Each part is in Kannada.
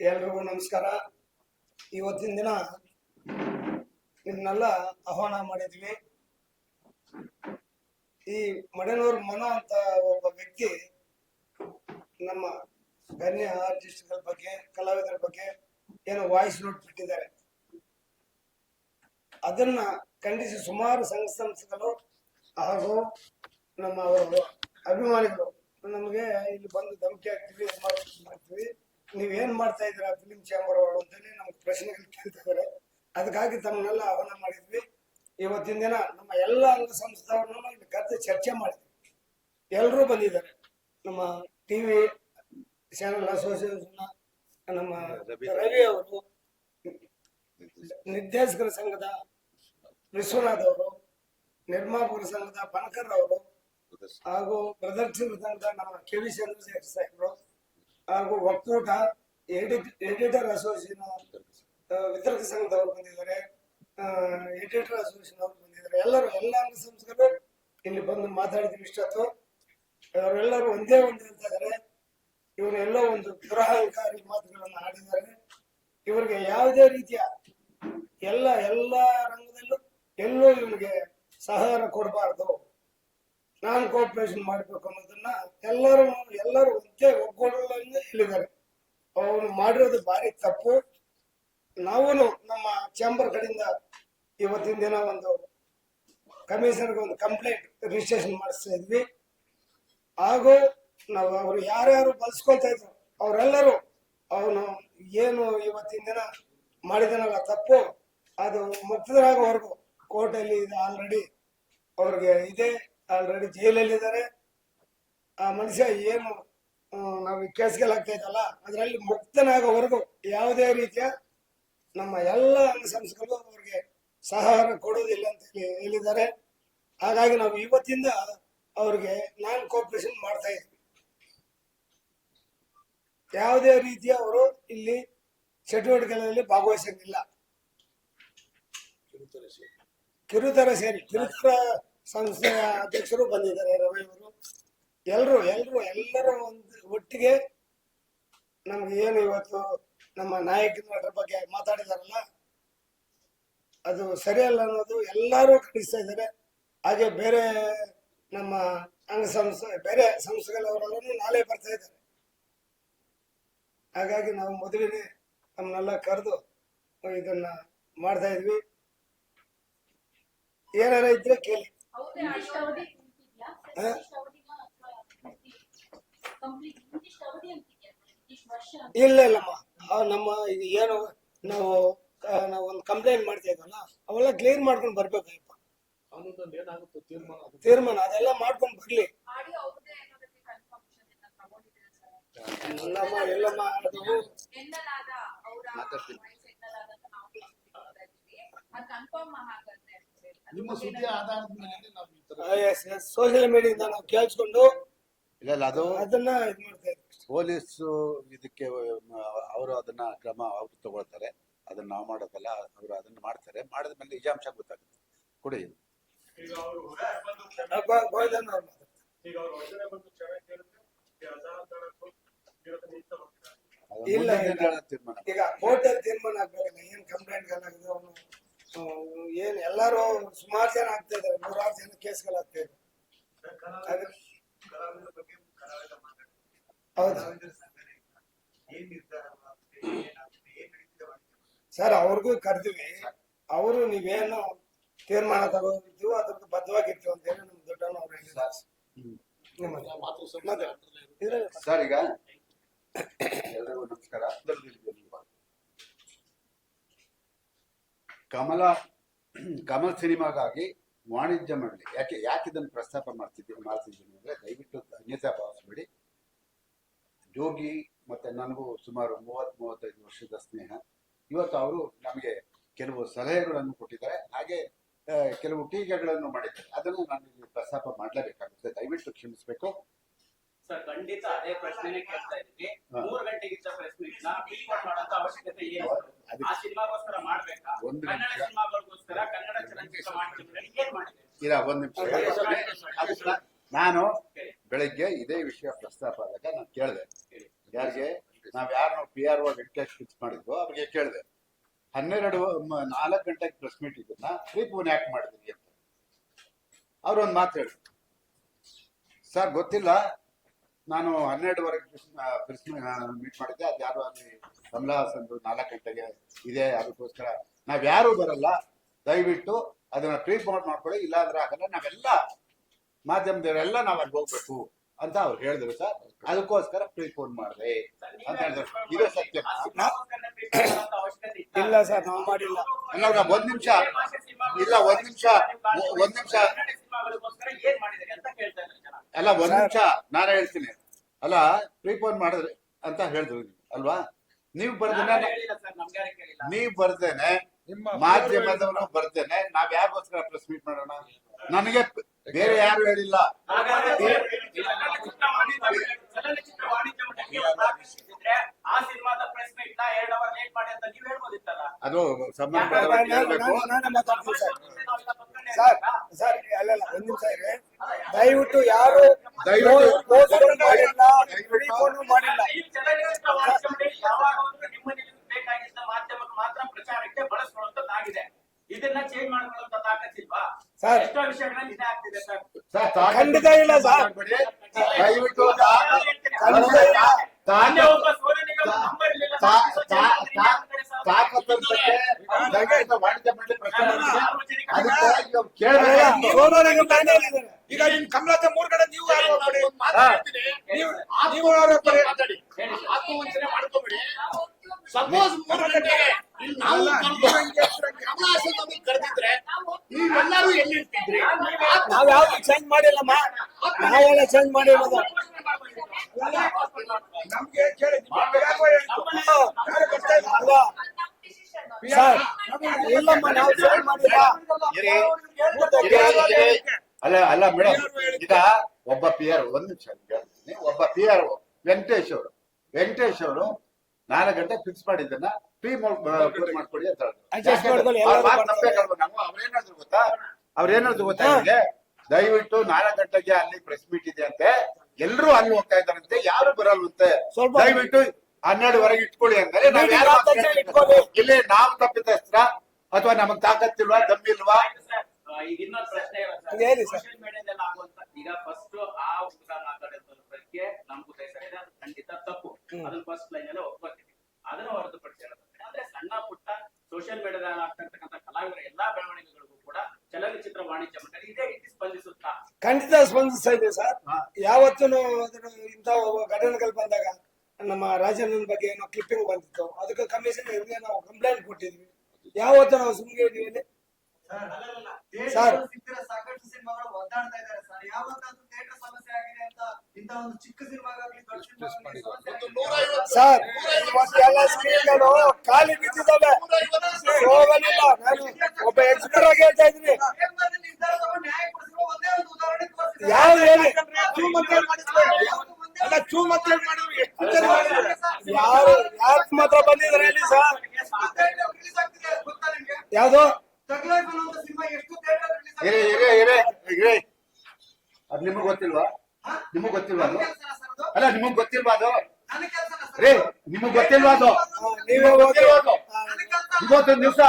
ಎಲ್ರಿಗೂ ನಮಸ್ಕಾರ. ಇವತ್ತಿನ ದಿನ ನಿಮ್ಮನ್ನೆಲ್ಲ ಆಹ್ವಾನ ಮಾಡಿದ್ವಿ. ಈ ಮಡನೂರ್ ಮನೋ ಅಂತ ಒಬ್ಬ ವ್ಯಕ್ತಿ ನಮ್ಮ ಗಣ್ಯ ಆರ್ಟಿಸ್ಟ್ಗಳ ಬಗ್ಗೆ, ಕಲಾವಿದರ ಬಗ್ಗೆ ಏನೋ ವಾಯ್ಸ್ ನೋಟ್ ಬಿಟ್ಟಿದ್ದಾರೆ. ಅದನ್ನ ಖಂಡಿಸಿ ಸುಮಾರು ಸಂಘ ಸಂಸ್ಥೆಗಳು ಹಾಗೂ ನಮ್ಮ ಅವರು ಅಭಿಮಾನಿಗಳು ನಮಗೆ ಇಲ್ಲಿ ಬಂದು ಧಮಕಿ ಹಾಕ್ತೀವಿ ಮಾಡ್ತೀವಿ ನೀವೇನ್ ಮಾಡ್ತಾ ಇದ್ದೀರಾ ಫಿಲಿಂ ಚಾಂಬರ್ ಅವರು ಅಂತೇಳಿ ನಮ್ಗೆ ಪ್ರಶ್ನೆಗಳು ಕೇಳ್ತಿದ್ದಾರೆ ಅದಕ್ಕಾಗಿ ತಮ್ಮನ್ನೆಲ್ಲ ಆಹ್ವಾನ ಮಾಡಿದ್ವಿ. ಇವತ್ತಿನ ದಿನ ನಮ್ಮ ಎಲ್ಲ ಅಂಗ ಸಂಸ್ಥೆಯವ್ರನ್ನ ಇಲ್ಲಿ ಕರೆದು ಚರ್ಚೆ ಮಾಡಿದ್ವಿ. ಎಲ್ಲರೂ ಬಂದಿದ್ದಾರೆ. ನಮ್ಮ ಟಿವಿ ಚಾನೆಲ್ ಅಸೋಸಿಯೇಷನ್, ನಮ್ಮ ರವಿ ಅವರು, ನಿರ್ದೇಶಕರ ಸಂಘದ ವಿಶ್ವನಾಥ್ ಅವರು ನಿರ್ಮಾಪುರ ಸಂಘದ ಬನಕರ್ ಅವರು, ಹಾಗೂ ಪ್ರದರ್ಶನ ಸಂಘದ ನಮ್ಮ ಕೆ ವಿ ಚಂದ್ರಶೇಖರ್ ಸಾಹೇಬರು ಹಾಗೂ ಒಕ್ಕೂಟ ಎಡಿಟರ್ ಅಸೋಸಿಯೇಷನ್ ವಿತರಕ ಸಂಘದವರು ಬಂದಿದ್ದಾರೆ. ಎಡಿಟರ್ ಅಸೋಸಿಯೇಷನ್ ಅವರು ಬಂದಿದ್ದಾರೆ. ಎಲ್ಲರೂ ಎಲ್ಲ ಅಂಗ ಸಂಸ್ಥೆಗಳು ಇಲ್ಲಿ ಬಂದು ಮಾತಾಡಿದ್ವಿ ಇಷ್ಟೊತ್ತು. ಅವರೆಲ್ಲರೂ ಒಂದೇ ಒಂದು ಅಂತ ಇದ್ದಾರೆ. ಇವರೆಲ್ಲೋ ಒಂದು ದುರಹಂಕಾರಿ ಮಾತುಗಳನ್ನು ಆಡಿದ್ದಾರೆ. ಇವರಿಗೆ ಯಾವುದೇ ರೀತಿಯ ಎಲ್ಲ ಎಲ್ಲ ರಂಗದಲ್ಲೂ ಎಲ್ಲೂ ಇವನಿಗೆ ಸಹಕಾರ ಕೊಡಬಾರ್ದು. ನಾನ್ ಕೋಆಪರೇಷನ್ ಮಾಡಬೇಕು ಅನ್ನೋದನ್ನ ಎಲ್ಲರೂ ಎಲ್ಲರೂ ಒಂದೇ ಒಗ್ಗೂಡಲ್ಲೇ ಹೇಳಿದ್ದಾರೆ. ಅವನು ಮಾಡಿರೋದು ಭಾರಿ ತಪ್ಪು. ನಾವು ನಮ್ಮ ಚೇಂಬರ್ ಕಡೆಯಿಂದ ಇವತ್ತಿನ ದಿನ ಒಂದು ಕಮಿಷನರ್ಗೆ ಒಂದು ಕಂಪ್ಲೇಂಟ್ ರಿಜಿಸ್ಟ್ರೇಷನ್ ಮಾಡಿಸ್ತಾ ಇದ್ವಿ. ಹಾಗೂ ನಾವು ಅವರು ಯಾರ್ಯಾರು ಬಳಸ್ಕೊಳ್ತಾ ಇದ್ರು, ಅವರೆಲ್ಲರೂ ಅವನು ಏನು ಇವತ್ತಿನ ದಿನ ಮಾಡಿದನಲ್ಲ ತಪ್ಪು, ಅದು ಮುಕ್ತರಾಗೋವರೆಗೂ ಕೋರ್ಟಲ್ಲಿ ಇದು ಆಲ್ರೆಡಿ ಅವ್ರಿಗೆ ಇದೆ. ಆಲ್ರೆಡಿ ಜೈಲಲ್ಲಿದ್ದಾರೆ. ಆ ಮನುಷ್ಯ ಏನು ನಾವು ಕೇಸ್ಗಳಾಗ್ತಾ ಇದ್ದಲ್ಲ ಅದರಲ್ಲಿ ಮುಕ್ತನಾಗೋವರೆಗೂ ಯಾವುದೇ ರೀತಿಯ ನಮ್ಮ ಎಲ್ಲ ಅಂಗ ಸಂಸ್ಥೆಗಳು ಅವ್ರಿಗೆ ಸಹಕಾರ ಕೊಡೋದಿಲ್ಲ ಅಂತ ಹೇಳಿ ಹೇಳಿದ್ದಾರೆ. ಹಾಗಾಗಿ ನಾವು ಇವತ್ತಿಂದ ಅವ್ರಿಗೆ ನಾನ್ ಕೋಪರೇಷನ್ ಮಾಡ್ತಾ ಇದ್ವಿ ಯಾವುದೇ ರೀತಿಯ ಅವರು ಇಲ್ಲಿ ಚಟುವಟಿಕೆಗಳಲ್ಲಿ ಭಾಗವಹಿಸಂಗಿಲ್ಲ ಕಿರುತರ ಸೇರಿ. ಕಿರುತರ ಸಂಸ್ಥೆಯ ಅಧ್ಯಕ್ಷರು ಬಂದಿದ್ದಾರೆ, ರವಿ ಅವರು. ಎಲ್ಲರೂ ಎಲ್ಲರೂ ಎಲ್ಲರೂ ಒಂದು ಒಟ್ಟಿಗೆ ನಮ್ಗೆ ಏನು ಇವತ್ತು ನಮ್ಮ ನಾಯಕರ ಬಗ್ಗೆ ಮಾತಾಡಿದಾರಲ್ಲ, ಅದು ಸರಿಯಲ್ಲ ಅನ್ನೋದು ಎಲ್ಲರೂ ಖಂಡಿಸ್ತಾ ಇದ್ದಾರೆ. ಹಾಗೆ ಬೇರೆ ನಮ್ಮ ಅಂಗ ಸಂಸ್ಥೆ, ಬೇರೆ ಸಂಸ್ಥೆಗಳವರೆಲ್ಲರೂ ನಾಳೆ ಬರ್ತಾ ಇದ್ದಾರೆ. ಹಾಗಾಗಿ ನಾವು ಮೊದಲಿಗೆ ನಮ್ಮನ್ನೆಲ್ಲ ಕರೆದು ಇದನ್ನ ಮಾಡ್ತಾ ಇದ್ವಿ. ಏನಾರ ಇದ್ರೆ ಕೇಳಿ. ಇಲ್ಲ ಇಲ್ಲಮ್ಮ ಆ ನಮ್ಮ ಇದು ಏನು ನಾವು ನಾವು ಒಂದು ಕಂಪ್ಲೇಂಟ್ ಮಾಡ್ತಾ ಇದ್ವಲ್ಲ ಅವೆಲ್ಲ ಕ್ಲಿಯರ್ ಮಾಡ್ಕೊಂಡು ಬರ್ಬೇಕಾಯ್ತು. ತೀರ್ಮಾನ ಅದು. ತೀರ್ಮಾನ ಅದೆಲ್ಲ ಮಾಡ್ಕೊಂಡು ಬರ್ಲಿ. ಇಲ್ಲಮ್ಮ ಇಲ್ಲಮ್ಮ ಅದು ನಿಮ್ಮ ಸುದ್ದಿ ಆಧಾರದ ಮೇಲೆ ನಾವು ಈ ತರ ಸೋಷಿಯಲ್ ಮೀಡಿಯಾದಿಂದ ನಾವು ಕೇಳಿಸ್ಕೊಂಡು ಇಲ್ಲ ಇಲ್ಲ ಅದು ಅದನ್ನ ಇದು ಮಾಡ್ತಾ ಪೊಲೀಸ್ ಪೊಲೀಸು ಇದಕ್ಕೆ ಅವರು ಅದನ್ನ ಕ್ರಮ ಅವ್ರು ತಗೊಳ್ತಾರೆ. ಅದನ್ನ ನಾವು ಮಾಡೋದಲ್ಲ ಅವರು ಅದನ್ನ ಮಾಡ್ತಾರೆ. ಮಾಡಿದ್ಮೇಲೆ ನಿಜಾಂಶ ಗೊತ್ತಾಗುತ್ತೆ. ಕೊಡಿ. ಈಗ ಅವರು ಹೊರಗೆ ಬಂದು ಕ್ಷಮೆ ಗೋ- ಗೋವಿಂದನ್ ಅವ್ರು ಮಾತಾಡ್ತಾರೆ. ಈಗ ಅವರು ಹೊರಗಡೆ ಬಂದು ಕ್ಷಮೆ ಕೇಳಿದ್ರೆ ಈ ಅಸಹಕಾರಕ್ಕೂ ವಿರೋಧ ನಿಂತು ಹೋಗ್ತಾರೆ ಅದು ಇಲ್ಲ, ಮುಂದಿನ ಇಲ್ಲ. ದಿನಗಳ ತೀರ್ಮಾನ ಈಗ ಕೋರ್ಟ್ ತೀರ್ಮಾನ ಆಗ್ಬೇಕಲ್ಲ ಏನ್ ಕಂಪ್ಲೇಂಟ್ ಅವನು ಏನ್ ಎಲ್ಲಾರು ಸುಮಾರು ಜನ ಆಗ್ತಾ ಇದಾರೆ ನೂರಾರು ಜನ ಕೇಸ್ಗಳಾಗ್ತಾ ಇದ್ದಾರೆ ಮಾತಾಡ್ತಾರೆ ಹೌದು. ಸರ್ ಅವ್ರಿಗೂ ಕರೆದಿವಿ. ಅವರು ನೀವೇನು ತೀರ್ಮಾನ ತಗೋತೀವೋ ಅದಕ್ಕೆ ಬದ್ಧವಾಗಿರ್ತೀವಿ ಅಂತ ಹೇಳಿ ನಮ್ ದೊಡ್ಡಣ್ಣ ಅವ್ರು ಹೇಳಿದ್ದಾರೆ. ಸರ್ ಈಗ ಎಲ್ರಿಗೂ ನಮಸ್ಕಾರ. ಕಮಲ ಕಮಲ್ ಸಿನಿಮಾಗಾಗಿ ವಾಣಿಜ್ಯ ಮಂಡಳಿ ಯಾಕೆ ಯಾಕೆ ಇದನ್ನು ಪ್ರಸ್ತಾಪ ಮಾಡ್ತಿದ್ದೀವಿ ಮಾಡ್ತಿದ್ದೀನಿ ಅಂದ್ರೆ ದಯವಿಟ್ಟು ಅನ್ಯತಾ ಭಾವಿಸ್ಬೇಡಿ. ಜೋಗಿ ಮತ್ತೆ ನನಗೂ ಸುಮಾರು ಮೂವತ್ ಮೂವತ್ತೈದು ವರ್ಷದ ಸ್ನೇಹ. ಇವತ್ತು ಅವರು ನಮಗೆ ಕೆಲವು ಸಲಹೆಗಳನ್ನು ಕೊಟ್ಟಿದ್ದಾರೆ. ಹಾಗೆ ಕೆಲವು ಟೀಕೆಗಳನ್ನು ಮಾಡಿದ್ದಾರೆ. ಅದನ್ನು ನಾನು ಇಲ್ಲಿ ಪ್ರಸ್ತಾಪ ಮಾಡಲೇಬೇಕಾಗುತ್ತೆ. ದಯವಿಟ್ಟು ಕ್ಷಮಿಸಬೇಕು. ಸರ್ ಖಂಡಿತ ಅದೇ ಪ್ರಶ್ನೆ ಕೇಳ್ತಾ ಇದ್ದೀನಿ. ಮೂರು ಗಂಟೆಗಿಂತ ಪ್ರಶ್ನೆ ಅವಶ್ಯಕತೆ ಏನು? ಒಂದು ನಿಮಿಷ. ನಾನು ಬೆಳಿಗ್ಗೆ ಇದೇ ವಿಷಯ ಪ್ರಸ್ತಾಪ ಆದಾಗ ನಾನು ಕೇಳಿದೆ. ಯಾರಿಗೆ? ನಾವ್ ಯಾರು P R O Venkatesh fix ಮಾಡಿದ್ವು ಅವ್ರಿಗೆ ಕೇಳಿದೆ. ಹನ್ನೆರಡು ನಾಲ್ಕು ಗಂಟೆಗೆ ಪ್ರೆಸ್ ಮೀಟ್ ಇದನ್ನ ಪ್ರೀಪೋನ್ ಯಾಕೆ ಮಾಡಿದ್ರಿ ಅಂತ. ಅವ್ರು ಒಂದು ಮಾತು ಹೇಳಿ. ಸರ್ ಗೊತ್ತಿಲ್ಲ. ನಾನು ಹನ್ನೆರಡುವರೆಗೆ ಪ್ರೆಸ್ ಮೀಟ್ ಮಾಡಿದ್ದೆ. ಅದು ಯಾರು ಅಲ್ಲಿ ಕಮಲಾ ಹಾಸನ್ದು ನಾಲ್ಕು ಗಂಟೆಗೆ ಇದೆ ಅದಕ್ಕೋಸ್ಕರ ನಾವ್ ಯಾರು ಬರಲ್ಲ. ದಯವಿಟ್ಟು ಅದನ್ನ ಟ್ರೀಟ್ಮೆಂಟ್ ಮಾಡ್ಕೊಳ್ಳಿ ಇಲ್ಲ ಅಂದ್ರೆ ಆಗಲ್ಲ ನಾವೆಲ್ಲ ಮಾಧ್ಯಮದವರೆಲ್ಲ ನಾವ್ ಅಲ್ಲಿ ಹೋಗ್ಬೇಕು ಅಂತ ಅವ್ರು ಹೇಳಿದ್ರು ಸರ್. ಅದಕ್ಕೋಸ್ಕರ ಪ್ರೀಪೋನ್ ಮಾಡಿದೆ ಅಂತ ಹೇಳಿದ್ರು. ಇದು ಸತ್ಯ. ಇಲ್ಲ ಸರ್ ನಾವು ಮಾಡಿಲ್ಲ. ಅಲ್ಲ ಒಂದ್ ನಿಮಿಷ. ಇಲ್ಲ ಒಂದ್ ನಿಮಿಷ. ಒಂದ್ ನಿಮಿಷ. ಅಲ್ಲ ಒಂದ್ ನಿಮಿಷ. ನಾನು ಹೇಳ್ತೀನಿ. ಅಲ್ಲ ಪ್ರೀಪೋನ್ ಮಾಡಿದ್ರೆ ಅಂತ ಹೇಳಿದ್ರು. ಅಲ್ವಾ? ನೀವು ಬರ್ದೇನೆ ನೀವ್ ಹೇಳಿಲ್ಲ ಸರ್ ನಮ್ಗೆ ಯಾರು ಕೇಳಿಲ್ಲ. ನೀವು ಬರ್ದೇನೆ ನಿಮ್ಮ ಮಾಧ್ಯಮದವನು ಬರ್ದೇನೆ ನಾವ್ ಯಾರಿಗೋಸ್ಕರ ಪ್ರೆಸ್ ಮೀಟ್ ಮಾಡೋಣ? ನನಗೆ ಬೇರೆ ಯಾರು ಹೇಳಿಲ್ಲ. ಆ ಸಿನಿಮಾದ ಪ್ರೆಸ್ ಮೀಟ್ನ ಎರಡ್ ಅವರ್ ಲೇಟ್ ಮಾಡಿ ಅಂತ ನೀವ್ ಹೇಳ್ಬೋದಿತ್ತಲ್ಲ? ಅದು ಸರ್ ಅಲ್ಲಲ್ಲ ಒಂದ್ ನಿಮಿಷ ಇದೆ ದಯವಿಟ್ಟು ಯಾರು ಮಾಡಿಲ್ಲ ದಯವಿಟ್ಟು- ಪ್ರೀಪೋನ್ ಮಾಡಿಲ್ಲ. ಈ ಚಲನಚಿತ್ರ ವಾಣಿಜ್ಯ ಮಂಡಳಿ ಯಾವಾಗಾದ್ರೂ ನಿಮ್ಮ ನಿಮಗೆ ಬೇಕಾಗಿದ್ದ ಮಾಧ್ಯಮಕ್ಕೆ ಮಾತ್ರ ಪ್ರಚಾರಕ್ಕೆ ಬಳಸ್ಕೊಳ್ಳುವಂತದ್ದಾಗಿದೆ. ಇದನ್ನ ಚೇಂಜ್ ಮಾಡ್ಕೊಳ್ಳುವಂತ ತಾಕತ್ತಿಲ್ವಾ ಸರ್. ಎಷ್ಟೋ ವಿಷಯಗಳಲ್ಲಿ ಇದೇ ಆಗ್ತಿದೆ ಸರ್ ಸರ್, ಖಂಡಿತ ಇಲ್ಲ ಸರ್. ದಯವಿಟ್ಟು ಖಂಡಿತ ಇಲ್ಲ. ಒಬ್ಬ ನಂಬರ್ ಇರ್ಲಿಲ್ಲ ವಾಣಿಜ್ಯ ಮಂಡಳಿ ಪ್ರಶ್ನೆ ಅದಕ್ಕೆ. ಈಗ ನಿಮ್ ಕಮಲತೆ ಮೂರ್ ಕಡೆ ನೀವು ಆರೋಪ ಮಾಡಿ. ನೀವು ನೀವು. ಆತ್ಮವಂಚನೆ ಮಾಡ್ಕೋಬೇಡಿ ಸಪೋಸ್ ಮೂರು ಗಂಟೆಗೆ ನಾವು ನಮಗೆ ಕರೆದಿದ್ರೆ ನೀವೆಲ್ಲರೂ ಎಲ್ಲಿರ್ತಿದ್ರಿ? ನಾವ್ ಯಾವ್ದು ಚೇಂಜ್ ಮಾಡಿಲ್ಲಮ್ಮ? ನಾವೆಲ್ಲ ಚೇಂಜ್ ಮಾಡಿರೋದು? ನಮ್ಗೆ ಕೇಳಿ ಸರ್ ಇಲ್ಲಮ್ಮ ನಾವು ಚೇಂಜ್ ಮಾಡಿಲ್ಲ. ಅಲ್ಲ ಅಲ್ಲ ಮೇಡಮ್ ಈಗ ಒಬ್ಬ ಪಿ ಆರ್ ಒಂದ್ ನಿಮಿಷ. ಹೇಳ್ತೀನಿ ಒಬ್ಬ ಪಿ ಆರ್ ವೆಂಕಟೇಶ್ ಅವರು. ವೆಂಕಟೇಶ್ ಅವರು ನಾಲ್ಕು ಗಂಟೆ ಫಿಕ್ಸ್ ಮಾಡಿದ್ದನ್ನ ಮಾಡ್ಕೊಡಿ ಅಂತ ಅವ್ರೇನಾದ್ರು ಗೊತ್ತಾ? ಅವ್ರೇನಾದ್ರು ಗೊತ್ತಾ ನಿಮ್ಗೆ? ದಯವಿಟ್ಟು ನಾಳೆ ಗಂಟೆಗೆ ಅಲ್ಲಿ ಪ್ರೆಸ್ ಮೀಟ್ ಇದೆ ಅಂತೆ. ಎಲ್ಲರೂ ಅಲ್ಲಿ ಹೋಗ್ತಾ ಇದ್ದಾರಂತೆ ಯಾರು ಬರಲ್ವಂತೆ? ಸ್ವಲ್ಪ- ದಯವಿಟ್ಟು ಹನ್ನೆರಡುವರೆಗೆ ಇಟ್ಕೊಳ್ಳಿ ಅಂದ್ರೆ ನಾವ್ ಯಾರು. ಇಲ್ಲಿ ನಾವು ತಪ್ಪಿತಸ್ತ್ರ ಅಥವಾ ನಮಗ್ ತಾಕತ್ತಿಲ್ವಾ ಇಲ್ವಾ ಸರ್, ಆ, ಈಗ ಪ್ರಶ್ನೆ. ಸೋಷಿಯಲ್ ಮೀಡಿಯಾದಲ್ಲಿ ಆಗುವಂತ ಈಗ ಫಸ್ಟ್ ಆ ನಮ್ಗೂ ಖಂಡಿತ ತಪ್ಪು. ಅದನ್ನ ಫಸ್ಟ್ ಲೈನ್ ಒಪ್ಕೋತೀವಿ. ಅದನ್ನ ಅಂದ್ರೆ ಸಣ್ಣ ಪುಟ್ಟ ಸೋಷಿಯಲ್ ಮೀಡಿಯಾದಲ್ಲಿ ಆಗ್ತಿರ್ತಕ್ಕಂಥ ಕಲಾವಿದರ ಎಲ್ಲಾ ಬೆಳವಣಿಗೆಗಳಿಗೂ ಕೂಡ ಚಲನಚಿತ್ರ ವಾಣಿಜ್ಯ ಮಂಡಳಿ ಇದೇ ರೀತಿ ಸ್ಪಂದಿಸುತ್ತಾ ಖಂಡಿತ ಸ್ಪಂದಿಸ್ತಾ ಇದೆ ಸರ್. ಯಾವತ್ತೂ ಇಂತ ಇಂಥ ಘಟನೆಗಳು ಬಂದಾಗ ನಮ್ಮ ರಾಜನ ಬಗ್ಗೆ ಏನೋ ಕ್ಲಿಪ್ಪಿಂಗ್ ಬಂದಿತ್ತು. ಅದಕ್ಕೆ ಕಮಿಷನ್ ನಾವು ಕಂಪ್ಲೇಂಟ್ ಕೊಟ್ಟಿದ್ವಿ. ಯಾವತ್ತೂ ನಾವು ಸುಮ್ಮನೆ ಸರ್ ಸಾಕಷ್ಟು ಸಿನಿಮಾಗಳು ಒದ್ದಾಡ್ತಾ ಇದ್ದಾರೆ ಸರ್. ಯಾವತ್ತಾದ್ರೂ ಥಿಯೇಟರ್ ಸಮಸ್ಯೆ ಆಗಿದೆ ಅಂತ ಇಂತ ಒಂದು ಚಿಕ್ಕ ಸಿನಿಮಾಗಾಗ್ಲಿ ದೊಡ್ಡ. ನೂರೈವತ್ತು ಸರ್. ಇವತ್ತೆಲ್ಲ ಸ್ಕ್ರೀನ್ಗಳು ಖಾಲಿ ಬಿದ್ದಿದ್ದಾವೆ. ಹೋಗಲಿಲ್ಲ. ನಾನು ಒಬ್ಬ ಎಕ್ಸ್ಪರ್ಟ್ ಆಗಿ ಹೇಳ್ತಾ ಇದ್ದೀನಿ. ಯಾವ್ದು ಹೇಳಿ? ಚೂ ಮತ್ತೆ ಮಾಡಿದ್ರು. ಅಲ್ಲ ಚೂ ಮತ್ತೆ ಮಾಡಿದ್ರು ಅದು ನೀವೇ ಅದು ಇವತ್ತೊಂದ್ ದಿವಸ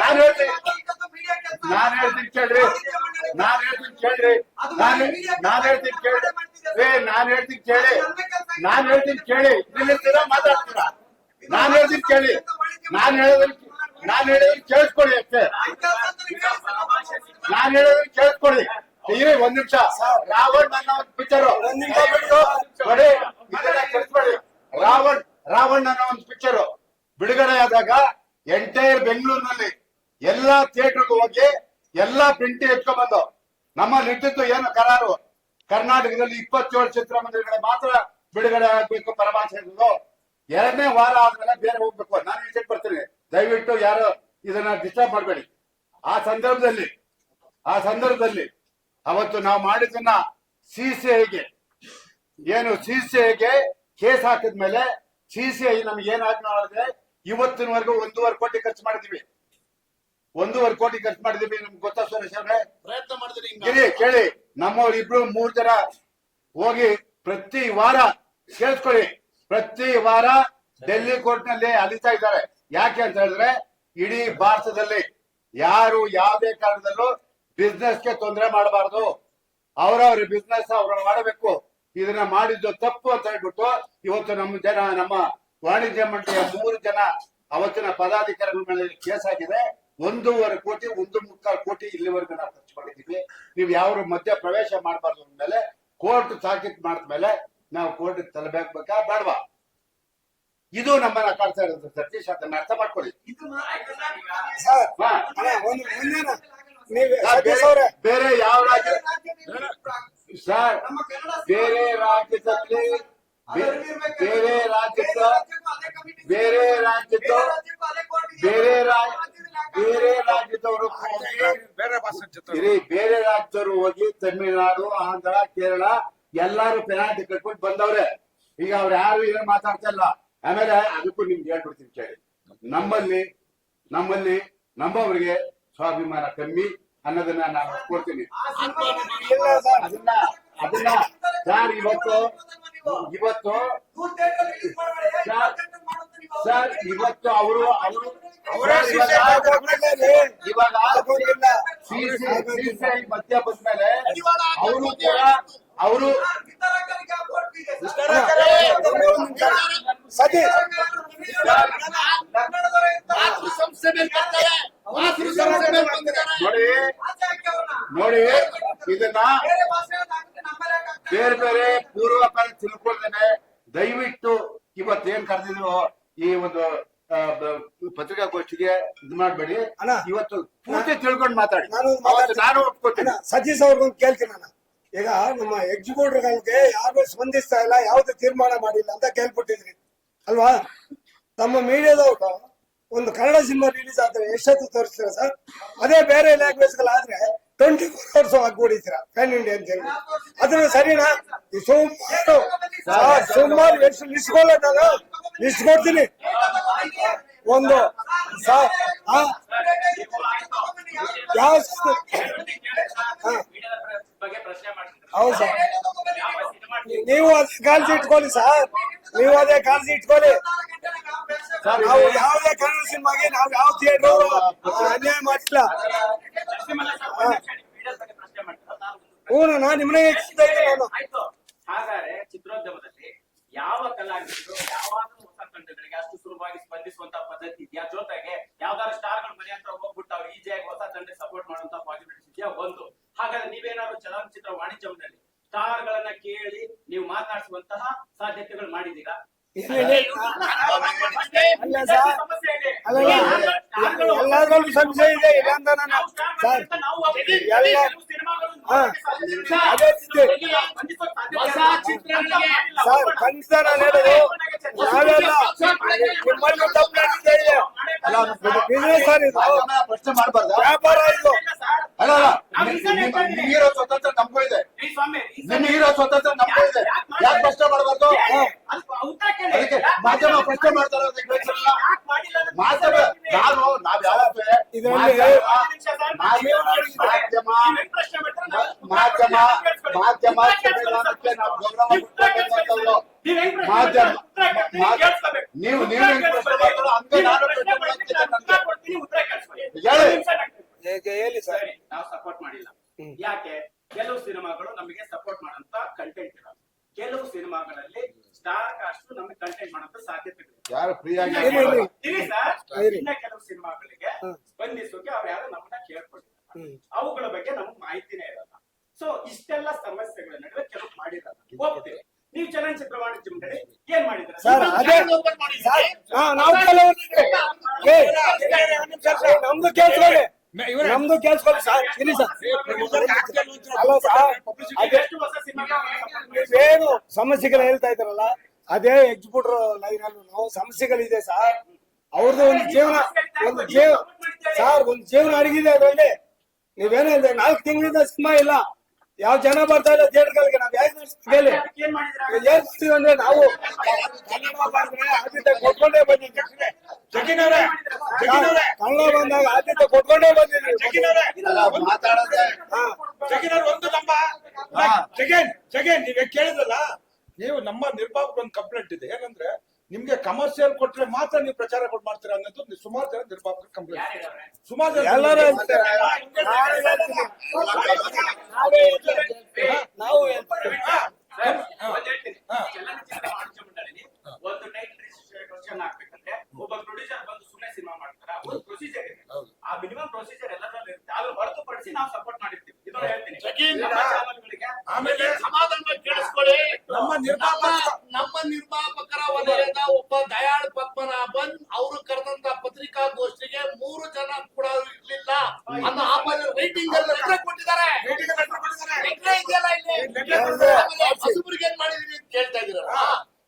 ನಾನು ಹೇಳ್ತೀನಿ. ನಾನ್ ಹೇಳ್ತೀನಿ. ಕೇಳ್ರಿ. ನಾನು ಹೇಳ್ತೀನಿ ಕೇಳ್ರಿ. ನಾನು ನಾನು ಹೇಳ್ತೀನಿ ಕೇಳ್ರಿ. ಏ ನಾನ್ ಹೇಳ್ತೀನಿ ಕೇಳಿ. ನಾನು ಹೇಳ್ತೀನಿ ಕೇಳಿ. ನಿಲ್ಲಿರ್ತೀರಾ ಮಾತಾಡ್ತೀರಾ? ನಾನು ಹೇಳ್ತೀನಿ ಕೇಳಿ. ನಾನು ಹೇಳೋದನ್ನ ನಾನು ಹೇಳೋದನ್ನ ಕೇಳಿಸ್ಕೊಳ್ಳಿ ಅಷ್ಟೇ. ನಾನು ಹೇಳೋದನ್ನ ಕೇಳಿಸ್ಕೊಳ್ಳಿ. ಇರಿ ಒಂದ್ ನಿಮಿಷ. ರಾವಣ್ ನನ್ನ ಒಂದು ಪಿಕ್ಚರ್ ಒಂದ್ ನಿಮಿಷ ಬಿಡು. ನೋಡಿ ಇದನ್ನ ಕೆಡಿಸ್ಬೇಡಿ ರಾವಣ್ ರಾವಣ್ ಅನ್ನೋ ಒಂದು ಪಿಕ್ಚರ್ ಬಿಡುಗಡೆ ಆದಾಗ ಎಂಟೈರ್ ಬೆಂಗಳೂರಿನಲ್ಲಿ ಎಲ್ಲಾ ಥಿಯೇಟರ್ಗೆ ಹೋಗಿ ಎಲ್ಲಾ ಪ್ರಿಂಟ್ ಎತ್ಕೊಂಡ್ ಬಂದು ಇಟ್ಟಿದ್ದು ಏನು ಕರಾರು? ಕರ್ನಾಟಕದಲ್ಲಿ ಇಪ್ಪತ್ತೇಳು ಚಿತ್ರಮಂದಿರಗಳ ಮಾತ್ರ ಬಿಡುಗಡೆ ಆಗ್ಬೇಕು ಪರಮಾಶಯ ಎರಡನೇ ವಾರ ಆದ್ಮೇಲೆ ಬೇರೆ ಹೋಗ್ಬೇಕು. ನಾನು ವಿಸಿಟ್ ಬರ್ತೀನಿ. ದಯವಿಟ್ಟು ಯಾರು ಇದನ್ನ ಡಿಸ್ಟರ್ಬ್ ಮಾಡಬೇಡಿ. ಆ ಸಂದರ್ಭದಲ್ಲಿ ಆ ಸಂದರ್ಭದಲ್ಲಿ ಅವತ್ತು ನಾವು ಮಾಡಿದ್ದನ್ನ ಸಿಸಿಐಗೆ, ಏನು ಸಿಸಿಐಗೆ ಕೇಸ್ ಹಾಕಿದ್ಮೇಲೆ ಸಿಸಿಐ ನಮ್ಗೆ ಏನಾಗ್ ಮಾಡಿದ್ರೆ ಇವತ್ತಿನವರೆಗೂ ಒಂದೂವರೆ ಕೋಟಿ ಖರ್ಚು ಮಾಡಿದೀವಿ ಒಂದೂವರೆ ಕೋಟಿ ಖರ್ಚು ಮಾಡಿದೀವಿ ನಿಮ್ಗೆ ಗೊತ್ತಾ ಸುರೇಶ್ ಅವ್ರೆ ಪ್ರಯತ್ನ ಮಾಡಿದ್ರೆ ಹಿಂಗ ಕೇಳಿ ಕೇಳಿ. ನಮ್ಮವ್ರು ಇಬ್ರು ಮೂರ್ ಜನ ಹೋಗಿ ಪ್ರತಿ ವಾರ ಕೇಳಿಸ್ಕೊಳ್ಳಿ. ಪ್ರತಿ ವಾರ ಡೆಲ್ಲಿ ಕೋರ್ಟ್ನಲ್ಲಿ ಅಲಿತಾ ಇದ್ದಾರೆ. ಯಾಕೆ ಅಂತ ಹೇಳಿದ್ರೆ ಇಡೀ ಭಾರತದಲ್ಲಿ ಯಾರು ಯಾವುದೇ ಕಾರಣದಲ್ಲೂ ಬಿಸ್ನೆಸ್ಗೆ ತೊಂದರೆ ಮಾಡಬಾರದು. ಅವರವ್ರ ಬಿಸ್ನೆಸ್ ಅವ್ರ ಮಾಡಬೇಕು. ಇದನ್ನ ಮಾಡಿದ್ದು ತಪ್ಪು ಅಂತ ಹೇಳ್ಬಿಟ್ಟು ಇವತ್ತು ನಮ್ಮ ಜನ ನಮ್ಮ ವಾಣಿಜ್ಯ ಮಂಡಳಿಯ ಮೂರು ಜನ ಅವತ್ತಿನ ಪದಾಧಿಕಾರಿಗಳ ಮೇಲೆ ಕೇಸ್ ಆಗಿದೆ. ಒಂದೂವರೆ ಕೋಟಿ ಒಂದು ಮುಕ್ಕಾಲು ಕೋಟಿ ಇಲ್ಲಿವರೆಗೂ ನಾವು ಖರ್ಚು ಮಾಡಿದ್ದೀವಿ. ನೀವು ಯಾವ ಮಧ್ಯ ಪ್ರವೇಶ ಮಾಡಬಾರ್ದು ಅಂದ್ಮೇಲೆ ಕೋರ್ಟ್ ತಾಕೀತ್ ಮಾಡಿದ್ಮೇಲೆ ನಾವು ಕೋರ್ಟ್ ತಲಬೇಕಾ ಬೇಡವಾ? ಇದು ನಮ್ಮನ್ನ ಕಾಡ್ತಾ ಇರೋದು ಸತೀಶ್ ಅದನ್ನ ಅರ್ಥ ಮಾಡ್ಕೊಳ್ಳಿ. ಬೇರೆ- ಯಾವ ರಾಜ್ಯ ಸರ್ ಬೇರೆ ರಾಜ್ಯದಲ್ಲಿ ಬೇರೆ ರಾಜ್ಯದ ಬೇರೆ ರಾಜ್ಯದ ಬೇರೆ ರಾಜ್ಯ ಬೇರೆ ರಾಜ್ಯದವರು ಹೋಗಿ ಬೇರೆ ಭಾಷೆ ಜೊತೆ ಬೇರೆ ರಾಜ್ಯದವರು ಹೋಗಿ ತಮಿಳುನಾಡು ಆಂಧ್ರ ಕೇರಳ ಎಲ್ಲಾರು ಪೆನಾಲ್ಟಿ ಕಟ್ಕೊಂಡು ಬಂದವ್ರೆ. ಈಗ ಅವ್ರು ಯಾರು ಏನ್ ಮಾತಾಡ್ತಾ ಇಲ್ಲ. ಆಮೇಲೆ ಅದಕ್ಕೂ ನಿಮ್ಗೆ ಹೇಳ್ಬಿಡ್ತೀನಿ ಕೇಳಿ. ನಮ್ಮಲ್ಲಿ ನಮ್ಮಲ್ಲಿ ನಮ್ಮವರಿಗೆ ಸ್ವಾಭಿಮಾನ ಕಮ್ಮಿ ಅನ್ನೋದನ್ನ ನಾನು ಕೊಡ್ತೀನಿ. ಅದನ್ನ ಅದನ್ನ ಸರ್ ಇವತ್ತು ಇವತ್ತು ಸರ್ ಇವತ್ತು ಅವರು ಇವಾಗ-. ಸಿಸಿಐ ಮಧ್ಯ ಬಂದ್ಮೇಲೆ ಅವರು ಕೂಡ ಅವರು ನೋಡಿ ನೋಡಿ ಇದನ್ನ ಬೇರೆ ಬೇರೆ ಪೂರ್ವಕರ ತಿಳ್ಕೊಳ್ದೇನೆ ದಯವಿಟ್ಟು ಇವತ್ತೇನ್ ಕರೆದಿದ್ರು ಈ ಒಂದು ಪತ್ರಿಕಾಗೋಷ್ಠಿಗೆ ಇದು ಮಾಡಬೇಡಿ. ಅಣ್ಣ. ಇವತ್ತು ಪೂರ್ತಿ ತಿಳ್ಕೊಂಡು ಮಾತಾಡಿ. ನಾನು ನಾನು ಒಪ್ಕೋತೀನಿ. ಸತೀಶ್ ಅವ್ರಿಗೊಂದು ಕೇಳ್ತೀನಿ ನಾನು. ಈಗ ನಮ್ಮ ಎಕ್ಸಿಕ್ಯೂಟಿವ್ಗಳಿಗೆ ಯಾರು ಸ್ಪಂದಿಸ್ತಾ ಇಲ್ಲ ಯಾವ್ದು ತೀರ್ಮಾನ ಮಾಡಿಲ್ಲ ಅಂತ ಕೇಳ್ಬಿಟ್ಟಿದ್ರಿ. ಅಲ್ವಾ? ತಮ್ಮ ಮೀಡಿಯಾದವರು ಒಂದು ಕನ್ನಡ ಸಿನಿಮಾ ರಿಲೀಸ್ ಆದ್ರೆ ಎಷ್ಟೊತ್ತು ತೋರಿಸ್ತೀರಾ ಸರ್? ಅದೇ ಬೇರೆ ಲ್ಯಾಂಗ್ವೇಜ್ಗಳಾದ್ರೆ ಟ್ವೆಂಟಿ ಫೋರ್ ಅವರ್ಸ್ ಹಾಕ್ಬಿಡಿತೀರಾ ಪ್ಯಾನ್ ಇಂಡಿಯಾ ಅಂತ ಹೇಳಿ ಅದ್ರ ಸರಿನಾ? ಸುಮಾರು ಸುಮಾರು ಎಷ್ಟು ಲಿಸ್ಟ್ ನಾನು ಲಿಸ್ಟ್ ಕೊಡ್ತೀನಿ ಒಂದು ಯಾವ ಹೌದು ಸರ್. ನೀವು ಅದೇ ಕಾಳಜಿ ಇಟ್ಕೊಳ್ಳಿ ಸರ್. ನೀವು ಅದೇ ಕಾಳಜಿ ಇಟ್ಕೊಳ್ಳಿ ನಾವು ಯಾವುದೇ ಕನ್ನಡ ಸಿನಿಮಾಗೆ ನಾವು ಯಾವ ಥಿಯೇಟರ್ ಅನ್ಯಾಯ ಮಾಡಿಲ್ಲ. ಹ್ಞೂ ನಾನು ನಿಮ್ಮನೆ ಹೆಚ್ಚಿದ್ದೆ ನಾನು ಆಯ್ತು ಹಾಗಾದ್ರೆ ಚಿತ್ರೋದ್ಯಮದಲ್ಲಿ ಯಾವ ಕಲಾವಿದರು ಯಾವಾಗಲೂ ಹೊಸ ತಂಡಗಳಿಗೆ ಅಷ್ಟು ಸುಲಭವಾಗಿ ಸ್ಪಂದಿಸುವಂತ ಪದ್ಧತಿ ಇದೆಯಾ? ಜೊತೆಗೆ ಯಾವ್ದಾದ್ರು ಸ್ಟಾರ್ಗಳ ಮನೆ ಹತ್ರ ಹೋಗ್ಬಿಟ್ಟು ಅವ್ರು ಈಜಿಯಾಗಿ ಹೊಸ ತಂಡ ಸಪೋರ್ಟ್ ಮಾಡುವಂತ ಪಾಸಿಬಿಲಿಟೀಸ್ ಇದೆಯಾ? ಒಂದು. ಹಾಗಾದ್ರೆ ನೀವೇನಾದ್ರು ಚಲನಚಿತ್ರ ವಾಣಿಜ್ಯದಲ್ಲಿ ಸ್ಟಾರ್ ಗಳನ್ನ ಕೇಳಿ ನೀವು ಮಾತಾಡಿಸುವಂತಹ ಸಾಧ್ಯತೆಗಳು ಮಾಡಿದೀರಾ ಸಮಸ್ಯೆ ಇದೆ ಎಲ್ಲಾದ್ರಲ್ಲೂ ಸಂಶಯ ಇದೆ ಇಲ್ಲ ಅಂತ ನಾನು ಸರ್. ಎಲ್ಲ ಸರ್ ಖಂಡಿತ ನಾನು ಹೇಳೋದು ನಾವೆಲ್ಲ ನಿಮ್ಮಲ್ಲಿ ತಪ್ಪು ನಡೀತಾ ಇದೆ. ಬಿಸ್ನೆಸ್ ಸರ್ ಇದು. ಪ್ರಶ್ನೆ ಮಾಡ್ಬಾರ್ದಾ ವ್ಯಾಪಾರ ಇದು. ಅಲ್ಲ ಅಲ್ಲ. ಸ್ವತಂತ್ರ ನಮಗೂ ಇದೆ. ಸ್ವತಂತ್ರ ನಮಗೂ ಇದೆ. ಯಾಕೆ ಪ್ರಶ್ನೆ ಮಾಡಬಾರ್ದು? ಮಾಧ್ಯಮ ಪ್ರಶ್ನೆ ಮಾಡ್ತಾರೆ ಮಾಧ್ಯಮ ನಾನು ನಾವ್ ಯಾವತ್ತೂ ಮಾಧ್ಯಮ ಮಾಧ್ಯಮ ಮಾಧ್ಯಮ ನಾವು ಗೌರವ. ಮಾಧ್ಯಮ ಮಾಧ್ಯ- ನೀವು ನೀವು ಹೆಂಗ್ ಪ್ರಶ್ನೆ ಮಾಡ್ತಾರೋ ಹಂಗೆ ನಾನು ಪ್ರಶ್ನೆ ಮಾಡ್ತೀನಿ ನನ್ಗೆ. ಹೇಳಿ ಹೇಗೆ ಹೇಳಿ ಸರ್ ಸರಿ ನಾವು ಸಪೋರ್ಟ್ ಮಾಡಿಲ್ಲ ಹ್ಮ್. ಯಾಕೆ ಕೆಲವು ಸಿನಿಮಾಗಳು ನಮಗೆ ಸಪೋರ್ಟ್ ಮಾಡಂತ ಕಂಟೆಂಟ್ ಇರಲ್ಲ ಕೆಲವು ಸಿನಿಮಾಗಳಲ್ಲಿ ಸ್ಟಾರ್ ಕಾಸ್ಟ್ ನಮಗೆ ಕಂಟೆಂಟ್ ಮಾಡಂತ ಸಾಧ್ಯತೆ ಯಾರು ಫ್ರೀ ಆಗಿ ಇರಿ, ಇರಿ. ಇರಿ ಸರ್ ಇರಿ. ಇನ್ನ ಕೆಲವು ಸಿನಿಮಾಗಳಿಗೆ. ಸ್ಪಂದಿಸೋಕೆ ಅವ್ರು ಯಾರು ನಮ್ಮನ್ನ ಕೇಳ್ಕೊಂಡಿಲ್ಲ ಅವುಗಳ ಬಗ್ಗೆ ನಮಗ್ ಮಾಹಿತಿನೇ ಇರಲ್ಲ ಸೊ ಇಷ್ಟೆಲ್ಲ ಸಮಸ್ಯೆಗಳ ನಡುವೆ ಕೆಲವು ಮಾಡಿರಲ್ಲ ಹೋಗ್ತೀವಿ ನೀವು ಚಲನಚಿತ್ರ ವಾಣಿಜ್ಯ ಮಂಡಳಿ ಏನ್ ಮಾಡಿದ್ರ ಸರ್ ಅದೇ ನಾವು ಏ, ನಮ್ದು ಕೇಳ್ಕೊಳ್ಳಿ ನಮ್ದು ಕೇಳಿಸ್ಕೊಳ್ಳಿ ಸರ್ ಇರಿ ಸರ್ ಅಲ್ಲ ಸರ್ ನೀವೇನು ಸಮಸ್ಯೆಗಳು ಹೇಳ್ತಾ ಇದ್ದಾರಲ್ಲ ಅದೇ ಎಕ್ಸಿಕ್ಯೂಟರ್ ಲೈನ್ ಅಲ್ಲೂ. ನಾವು ಸಮಸ್ಯೆಗಳಿದೆ ಸರ್ ಅವ್ರದ್ದು ಒಂದು ಜೀವನ ಒಂದು ಜೀವ ಸರ್ ಒಂದು ಜೀವನ ಅಡಗಿದೆ ಅದರಲ್ಲಿ. ನೀವೇನೇ ಹೇಳಿದ್ರೆ ನಾಲ್ಕು ತಿಂಗಳಿಂದ ಸಿನಿಮಾ ಇಲ್ಲ. ಯಾವ ಜನ ಬರ್ತಾ ಇಲ್ಲ ಥಿಯೇಟರ್ಗಳಿಗೆ ನಾವು ಅದಕ್ಕೆ ಏನ್ ಅಂದ್ರೆ ನಾವು ಆದ್ಯತೆ ಕೊಟ್ಕೊಂಡೇ ಬಂದಿದ್ದೀವಿ ಕನ್ನಡ ಬಂದಾಗ ಆದ್ಯತೆ ಕೊಟ್ಕೊಂಡೇ ಬಂದಿದ್ದೀವಿ ಒಂದು ನಮ್ಮ. ಜಗನ್ ಜಗನ್ ನೀವೇ ಕೇಳಿದ್ರಲ್ಲ? ನೀವು ನಮ್ಮ ನಿರ್ಭಾಗಕ್ಕೆ ಒಂದು ಕಂಪ್ಲೇಂಟ್ ಇದೆ. ಏನಂದ್ರೆ ನಿಮ್ಗೆ ಕಮರ್ಷಿಯಲ್ ಕೊಟ್ರೆ ಮಾತ್ರ ನೀವು ಪ್ರಚಾರ ಕೊಟ್ಟು ಮಾಡ್ತೀರಾ ಅನ್ನೋದು ಸುಮಾರು ಜನ ನಿರ್ಭಾಗ ಕಂಪ್ಲೇಂಟ್ ಸುಮಾರು ಜನ. ನಾವು ಒಂದ್. ಒಬ್ಬ ಪ್ರೊಡ್ಯೂಸರ್ ಬಂದು ಸುಮ್ಮನೆ ಸಿನಿಮಾ ಮಾಡ್ತಾರ. ಒಂದು ಪ್ರೊಸೀಜರ್ ಇದೆ. ಆ ಮಿನಿಮಮ್ ಪ್ರೊಸೀಜರ್ ಎಲ್ಲದರಲ್ಲೂ ಇರುತ್ತೆ. ಅದ್ರ ಹೊರತುಪಡಿಸಿ ನಾವು ಸಪೋರ್ಟ್ ಮಾಡಿರ್ತೀವಿ. ಇದನ್ನ ಹೇಳ್ತೀನಿ. ಆಮೇಲೆ ಸಮಾಧಾನ ಕೇಳಿಸ್ಕೊಳ್ಳಿ. ನಮ್ಮ ನಮ್ಮ ನಿರ್ಮಾಪಕ ನಮ್ಮ ನಿರ್ಮಾಪಕರ ವಲಯದ ಒಬ್ಬ ದಯಾಳ್ ಪದ್ಮನಾಭನ್ ಅವರು ಕರೆದಂತ ಪತ್ರಿಕಾಗೋಷ್ಠಿಗೆ ಮೂರು ಜನ ಕೂಡ ಇರ್ಲಿಲ್ಲ. ಅನ್ನೋ ಆಮೇಲೆ ರೈಟಿಂಗ್ ಲೆಟರ್ ಕೊಟ್ಟಿದ್ದಾರೆ. ಲೆಟರ್ ಇದೆಯಲ್ಲ ಇಲ್ಲಿ? ಹೊಸಬ್ರಿಗೆ ಏನ್ ಮಾಡಿದೀವಿ ಅಂತ ಕೇಳ್ತಾ ಇದೀರಲ್ಲ